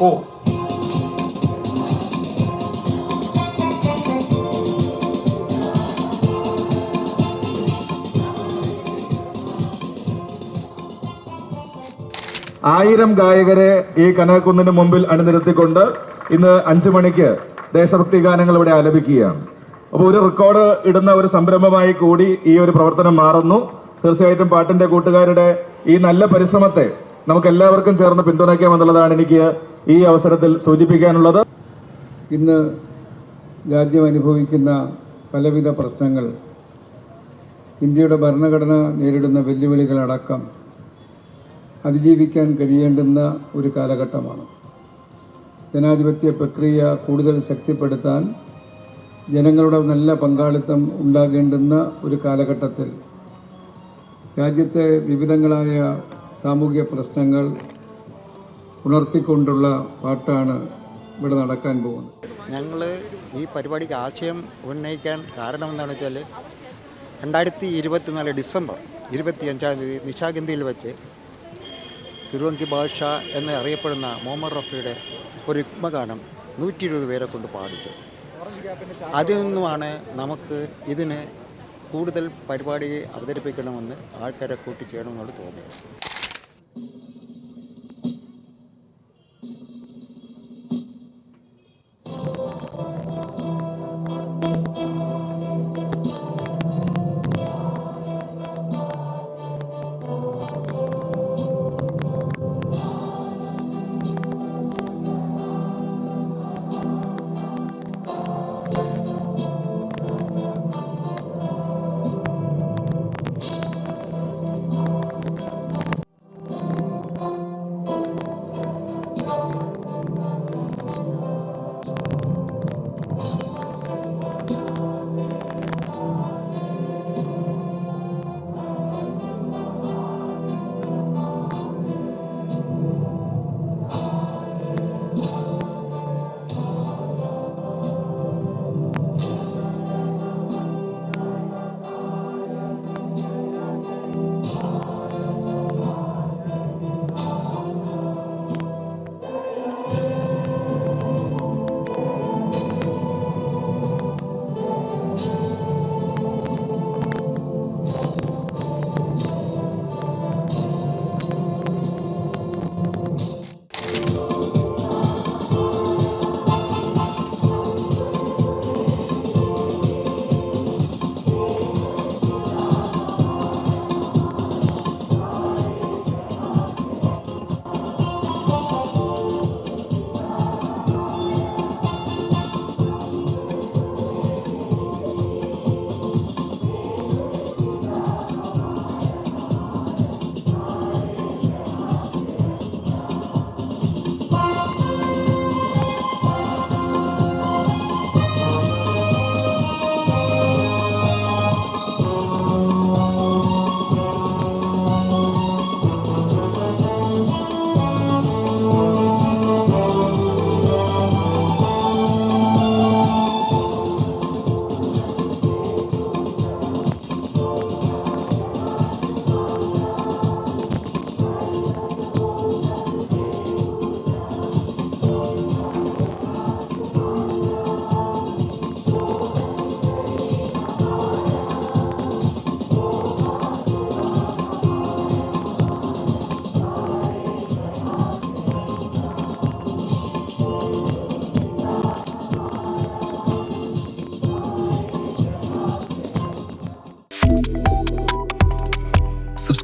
പോ. ആയിരം ഗായകരെ ഈ കനകക്കുന്നിന് മുമ്പിൽ അണിനിരത്തിക്കൊണ്ട് ഇന്ന് അഞ്ചു മണിക്ക് ദേശഭക്തി ഗാനങ്ങൾ ഇവിടെ ആലപിക്കുകയാണ്. അപ്പോൾ ഒരു റെക്കോർഡ് ഇടുന്ന ഒരു സംരംഭമായി കൂടി ഈ ഒരു പ്രവർത്തനം മാറുന്നു. തീർച്ചയായിട്ടും പാട്ടിന്റെ കൂട്ടുകാരുടെ ഈ നല്ല പരിശ്രമത്തെ നമുക്ക് എല്ലാവർക്കും ചേർന്ന് പിന്തുണയ്ക്കാം എന്നുള്ളതാണ് എനിക്ക് ഈ അവസരത്തിൽ സൂചിപ്പിക്കാനുള്ളത്. ഇന്ന് രാജ്യം അനുഭവിക്കുന്ന പലവിധ പ്രശ്നങ്ങൾ ഇന്ത്യയുടെ ഭരണഘടന നേരിടുന്ന വെല്ലുവിളികളടക്കം അതിജീവിക്കാൻ കഴിയേണ്ടുന്ന ഒരു കാലഘട്ടമാണ്. ജനാധിപത്യ പ്രക്രിയ കൂടുതൽ ശക്തിപ്പെടുത്താൻ ജനങ്ങളുടെ നല്ല പങ്കാളിത്തം ഉണ്ടാകേണ്ടുന്ന ഒരു കാലഘട്ടത്തിൽ രാജ്യത്തെ വിവിധങ്ങളായ സാമൂഹിക പ്രശ്നങ്ങൾ ഉണർത്തിക്കൊണ്ടുള്ള പാട്ടാണ് ഇവിടെ നടക്കാൻ പോകുന്നത്. ഞങ്ങൾ ഈ പരിപാടിക്ക് ആശയം ഉന്നയിക്കാൻ കാരണം എന്താണെന്ന് വെച്ചാൽ രണ്ടായിരത്തി ഇരുപത്തിനാല് ഡിസംബർ ഇരുപത്തിയഞ്ചാം തീയതി നിശാഗന്ധിയിൽ വെച്ച് തിരുവങ്കി ഭാഷ എന്ന് അറിയപ്പെടുന്ന മുഹമ്മദ് റഫിയുടെ ഒരു യുഗ്മഗാനം നൂറ്റി ഇരുപത് പേരെ കൊണ്ട് പാടിച്ചു. അതിൽ നിന്നുമാണ് നമുക്ക് ഇതിന് കൂടുതൽ പരിപാടി അവതരിപ്പിക്കണമെന്ന് ആൾക്കാരെ കൂട്ടിച്ചേരണമെന്നോട് തോന്നിയത്.